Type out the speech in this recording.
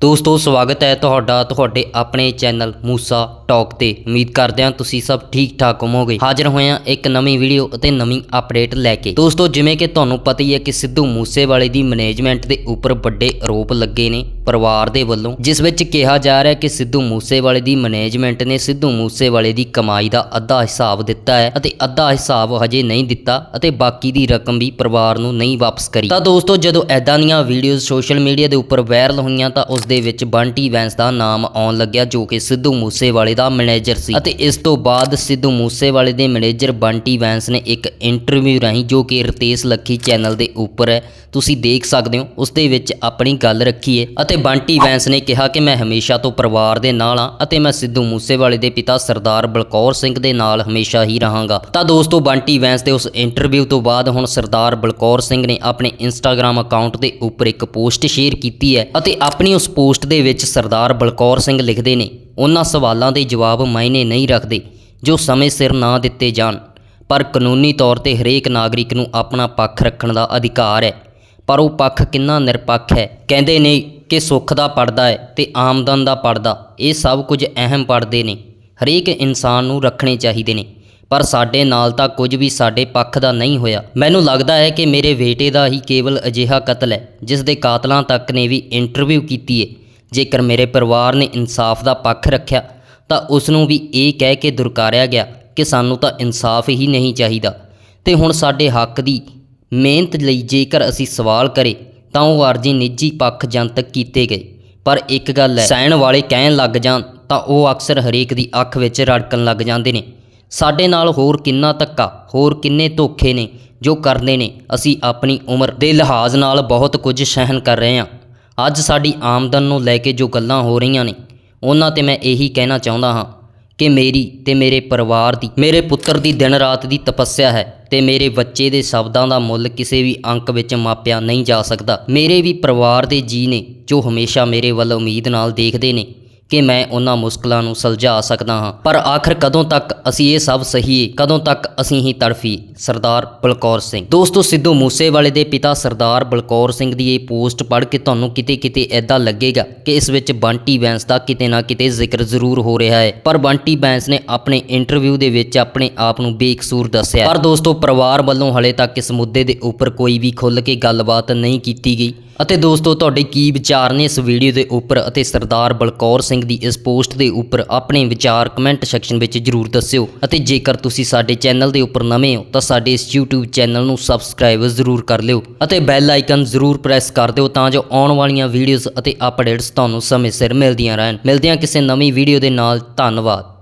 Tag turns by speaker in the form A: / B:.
A: ਦੋਸਤੋ, ਸਵਾਗਤ ਹੈ ਤੁਹਾਡਾ, ਤੁਹਾਡੇ ਆਪਣੇ ਚੈਨਲ ਮੂਸਾ ਟਾਕ ਤੇ। ਉਮੀਦ ਕਰਦੇ ਹਾਂ ਤੁਸੀਂ ਸਭ ਠੀਕ ਠਾਕ ਹੋਵੋਗੇ। ਹਾਜ਼ਰ ਹੋਏ ਹਾਂ ਇੱਕ ਨਵੀਂ ਵੀਡੀਓ ਅਤੇ ਨਵੀਂ ਅਪਡੇਟ ਲੈ ਕੇ। ਦੋਸਤੋ, ਜਿਵੇਂ ਕਿ ਤੁਹਾਨੂੰ ਪਤਾ ਹੀ ਹੈ ਕਿ ਸਿੱਧੂ ਮੂਸੇਵਾਲੇ ਦੀ ਮੈਨੇਜਮੈਂਟ ਦੇ ਉੱਪਰ ਵੱਡੇ ਆਰੋਪ ਲੱਗੇ ਨੇ ਪਰਿਵਾਰ ਦੇ ਵੱਲੋਂ, ਜਿਸ ਵਿੱਚ ਕਿਹਾ ਜਾ ਰਿਹਾ ਹੈ ਕਿ ਸਿੱਧੂ ਮੂਸੇਵਾਲੇ ਦੀ ਮੈਨੇਜਮੈਂਟ ਨੇ ਸਿੱਧੂ ਮੂਸੇਵਾਲੇ ਦੀ ਕਮਾਈ ਦਾ ਅੱਧਾ ਹਿਸਾਬ ਦਿੱਤਾ ਹੈ ਅਤੇ ਅੱਧਾ ਹਿਸਾਬ ਹਜੇ ਨਹੀਂ ਦਿੱਤਾ ਅਤੇ ਬਾਕੀ ਦੀ ਰਕਮ ਵੀ ਪਰਿਵਾਰ ਨੂੰ ਨਹੀਂ ਵਾਪਸ ਕਰੀ। ਤਾਂ ਦੋਸਤੋ, ਜਦੋਂ ਐਦਾਂ ਦੀਆਂ ਵੀਡੀਓਜ਼ ਸੋਸ਼ਲ ਮੀਡੀਆ ਦੇ ਉੱਪਰ ਵਾਇਰਲ ਹੋਈਆਂ ਤਾਂ ਉਸ ਦੇ ਵਿੱਚ ਬੰਟੀ ਵੈਂਸ ਦਾ ਨਾਮ ਆਉਣ ਲੱਗਿਆ ਜੋ ਕਿ ਸਿੱਧੂ ਮੂਸੇਵਾਲੇ ਦਾ ਮੈਨੇਜਰ ਸੀ। ਅਤੇ ਇਸ ਤੋਂ ਬਾਅਦ ਸਿੱਧੂ ਮੂਸੇਵਾਲੇ ਦੇ ਮੈਨੇਜਰ ਬੰਟੀ ਵੈਂਸ ਨੇ ਇੱਕ ਇੰਟਰਵਿਊ ਰਾਹੀਂ ਜੋ ਕਿ ਰਤੇਸ਼ ਲੱਖੀ ਚੈਨਲ ਦੇ ਉੱਪਰ ਹੈ, ਤੁਸੀਂ ਦੇਖ ਸਕਦੇ ਹੋ, ਉਸ ਦੇ ਵਿੱਚ ਆਪਣੀ ਗੱਲ ਰੱਖੀ ਹੈ। ਅਤੇ ਬੰਟੀ ਵੈਂਸ ਨੇ ਕਿਹਾ ਕਿ ਮੈਂ ਹਮੇਸ਼ਾ ਤੋਂ ਪਰਿਵਾਰ ਦੇ ਨਾਲ ਹਾਂ ਅਤੇ ਮੈਂ ਸਿੱਧੂ ਮੂਸੇਵਾਲੇ ਦੇ ਪਿਤਾ ਸਰਦਾਰ ਬਲਕੌਰ ਸਿੰਘ ਦੇ ਨਾਲ ਹਮੇਸ਼ਾ ਹੀ ਰਹਾਂਗਾ। ਤਾਂ ਦੋਸਤੋ, ਬੰਟੀ ਵੈਂਸ ਦੇ ਉਸ ਇੰਟਰਵਿਊ ਤੋਂ ਬਾਅਦ ਹੁਣ ਸਰਦਾਰ ਬਲਕੌਰ ਸਿੰਘ ਨੇ ਆਪਣੇ ਇੰਸਟਾਗ੍ਰam ਅਕਾਊਂਟ ਦੇ ਉੱਪਰ ਇੱਕ ਪੋਸਟ ਸ਼ੇਅਰ ਕੀਤੀ ਹੈ ਅਤੇ ਆਪਣੀ ਉਸ ਪੋਸਟ ਦੇ ਵਿੱਚ ਸਰਦਾਰ ਬਲਕੌਰ ਸਿੰਘ ਲਿਖਦੇ ਨੇ, ਉਹਨਾਂ ਸਵਾਲਾਂ ਦੇ ਜਵਾਬ ਮਾਇਨੇ ਨਹੀਂ ਰੱਖਦੇ, ਜੋ ਸਮੇਂ ਸਿਰ ਨਾ ਦਿੱਤੇ ਜਾਣ। ਪਰ ਕਾਨੂੰਨੀ ਤੌਰ ਤੇ ਹਰੇਕ ਨਾਗਰਿਕ ਨੂੰ ਆਪਣਾ ਪੱਖ ਰੱਖਣ ਦਾ ਅਧਿਕਾਰ ਹੈ। ਪਰ ਉਹ ਪੱਖ ਕਿੰਨਾ ਨਿਰਪੱਖ ਹੈ? ਕਹਿੰਦੇ ਨੇ ਕਿ ਸੁੱਖ ਦਾ ਪੜਦਾ ਹੈ ਤੇ ਆਮਦਨ ਦਾ ਪੜਦਾ ਇਹ ਸਭ ਕੁਝ ਅਹਿਮ ਪੜਦੇ ਨੇ। ਹਰੇਕ ਇਨਸਾਨ ਨੂੰ ਰੱਖਣੇ ਚਾਹੀਦੇ ਨੇ। ਪਰ ਸਾਡੇ ਨਾਲ ਤਾਂ ਕੁਝ ਵੀ ਸਾਡੇ ਪੱਖ ਦਾ ਨਹੀਂ ਹੋਇਆ। ਮੈਨੂੰ ਲੱਗਦਾ ਹੈ ਕਿ ਮੇਰੇ ਬੇਟੇ ਦਾ ਹੀ ਕੇਵਲ ਅਜਿਹਾ ਕਤਲ ਹੈ, ਜਿਸ ਦੇ ਕਾਤਲਾਂ ਤੱਕ ਨੇ ਵੀ ਇੰਟਰਵਿਊ ਕੀਤੀ ਹੈ ਜੇਕਰ ਮੇਰੇ ਪਰਿਵਾਰ ਨੇ ਇਨਸਾਫ ਦਾ ਪੱਖ ਰੱਖਿਆ, ਤਾਂ ਉਸ ਨੂੰ ਵੀ ਇਹ ਕਹਿ ਕੇ ਦੁਰਕਾਰਿਆ ਗਿਆ ਕਿ ਸਾਨੂੰ ਤਾਂ ਇਨਸਾਫ ਹੀ ਨਹੀਂ ਚਾਹੀਦਾ। ਤੇ ਹੁਣ ਸਾਡੇ ਹੱਕ ਦੀ ਮਿਹਨਤ ਲਈ ਜੇਕਰ ਅਸੀਂ ਸਵਾਲ ਕਰੇ, ਤਾਂ ਉਹ ਅਰਜੀ ਨਿੱਜੀ ਪੱਖ ਜਨਤਕ ਕੀਤੇ ਗਏ। ਪਰ ਇੱਕ ਗੱਲ ਹੈ, ਸਹਿਣ ਵਾਲੇ ਕਹਿਣ ਲੱਗ ਜਾਣ, ਤਾਂ ਉਹ ਅਕਸਰ ਹਰੇਕ ਦੀ ਅੱਖ ਵਿੱਚ ਰੜਕਣ ਲੱਗ ਜਾਂਦੇ ਨੇ। ਸਾਡੇ ਨਾਲ ਹੋਰ ਕਿੰਨਾ ਧੱਕਾ, ਹੋਰ ਕਿੰਨੇ ਧੋਖੇ ਨੇ ਜੋ ਕਰਦੇ ਨੇ, ਅਸੀਂ ਆਪਣੀ ਉਮਰ ਦੇ ਲਿਹਾਜ਼ ਨਾਲ ਬਹੁਤ ਕੁਝ ਸਹਿਨ ਕਰ ਰਹੇ ਹਾਂ। ਅੱਜ ਸਾਡੀ ਆਮਦਨ ਨੂੰ ਲੈ ਕੇ ਜੋ ਗੱਲਾਂ ਹੋ ਰਹੀਆਂ ਨੇ, ਉਹਨਾਂ ਤੇ ਮੈਂ ਇਹੀ ਕਹਿਣਾ ਚਾਹੁੰਦਾ ਹਾਂ ਕਿ ਮੇਰੀ ਤੇ ਮੇਰੇ ਪਰਿਵਾਰ ਦੀ, ਮੇਰੇ ਪੁੱਤਰ ਦੀ ਦਿਨ ਰਾਤ ਦੀ ਤਪੱਸਿਆ ਹੈ ਤੇ ਮੇਰੇ ਬੱਚੇ ਦੇ ਸ਼ਬਦਾਂ ਦਾ ਮੁੱਲ ਕਿਸੇ ਵੀ ਅੰਕ ਵਿੱਚ ਮਾਪਿਆ ਨਹੀਂ ਜਾ ਸਕਦਾ। ਮੇਰੇ ਵੀ ਪਰਿਵਾਰ ਦੇ ਜੀ ਨੇ ਜੋ ਹਮੇਸ਼ਾ ਮੇਰੇ ਵੱਲ ਉਮੀਦ ਨਾਲ ਦੇਖਦੇ ਨੇ। ਕਿ ਮੈਂ ਉਹਨਾਂ ਮੁਸ਼ਕਲਾਂ ਨੂੰ ਸੁਲਝਾ ਸਕਦਾ ਹਾਂ। ਪਰ ਆਖਰ ਕਦੋਂ ਤੱਕ ਅਸੀਂ ਇਹ ਸਭ ਸਹੀਏ ਕਦੋਂ ਤੱਕ ਅਸੀਂ ਹੀ ਤੜਫੀਏ ਸਰਦਾਰ ਬਲਕੌਰ ਸਿੰਘ। ਦੋਸਤੋ, ਸਿੱਧੂ ਮੂਸੇਵਾਲੇ ਦੇ ਪਿਤਾ ਸਰਦਾਰ ਬਲਕੌਰ ਸਿੰਘ ਦੀ ਇਹ ਪੋਸਟ ਪੜ੍ਹ ਕੇ ਤੁਹਾਨੂੰ ਕਿਤੇ ਕਿਤੇ ਐਦਾਂ ਲੱਗੇਗਾ ਕਿ ਇਸ ਵਿੱਚ ਬੰਟੀ ਬੈਂਸ ਦਾ ਕਿਤੇ ਨਾ ਕਿਤੇ ਜ਼ਿਕਰ ਜ਼ਰੂਰ ਹੋ ਰਿਹਾ ਹੈ। ਪਰ ਬੰਟੀ ਬੈਂਸ ਨੇ ਆਪਣੇ ਇੰਟਰਵਿਊ ਦੇ ਵਿੱਚ ਆਪਣੇ ਆਪ ਨੂੰ ਬੇਕਸੂਰ ਦੱਸਿਆ। ਪਰ ਦੋਸਤੋ, ਪਰਿਵਾਰ ਵੱਲੋਂ ਹਲੇ ਤੱਕ ਇਸ ਮੁੱਦੇ ਦੇ ਉੱਪਰ ਕੋਈ ਵੀ ਖੁੱਲ੍ਹ ਕੇ ਗੱਲਬਾਤ ਨਹੀਂ ਕੀਤੀ ਗਈ। ਅਤੇ ਦੋਸਤੋ, ਤੁਹਾਡੇ ਕੀ ਵਿਚਾਰ ਨੇ ਇਸ ਵੀਡੀਓ ਦੇ ਉੱਪਰ ਅਤੇ ਸਰਦਾਰ ਬਲਕੌਰ ਸਿੰਘ ਦੀ ਇਸ ਪੋਸਟ ਦੇ ਉੱਪਰ? ਆਪਣੇ ਵਿਚਾਰ ਕਮੈਂਟ ਸੈਕਸ਼ਨ ਵਿੱਚ ਜਰੂਰ ਦੱਸਿਓ ਅਤੇ ਜੇਕਰ ਤੁਸੀਂ ਸਾਡੇ ਚੈਨਲ ਦੇ ਉੱਪਰ ਨਵੇਂ ਹੋ, ਤਾਂ ਸਾਡੇ ਇਸ YouTube ਚੈਨਲ ਨੂੰ ਸਬਸਕ੍ਰਾਈਬ ਜ਼ਰੂਰ ਕਰ ਲਿਓ ਅਤੇ ਬੈਲ ਆਈਕਨ ਜ਼ਰੂਰ ਪ੍ਰੈਸ ਕਰ ਦਿਓ ਤਾਂ ਜੋ ਆਉਣ ਵਾਲੀਆਂ ਵੀਡੀਓਜ਼ ਅਤੇ ਅਪਡੇਟਸ ਤੁਹਾਨੂੰ ਸਮੇਂ ਸਿਰ ਮਿਲਦੀਆਂ ਰਹਿਣ। ਮਿਲਦੇ ਹਾਂ ਕਿਸੇ ਨਵੀਂ ਵੀਡੀਓ ਦੇ ਨਾਲ। ਧੰਨਵਾਦ।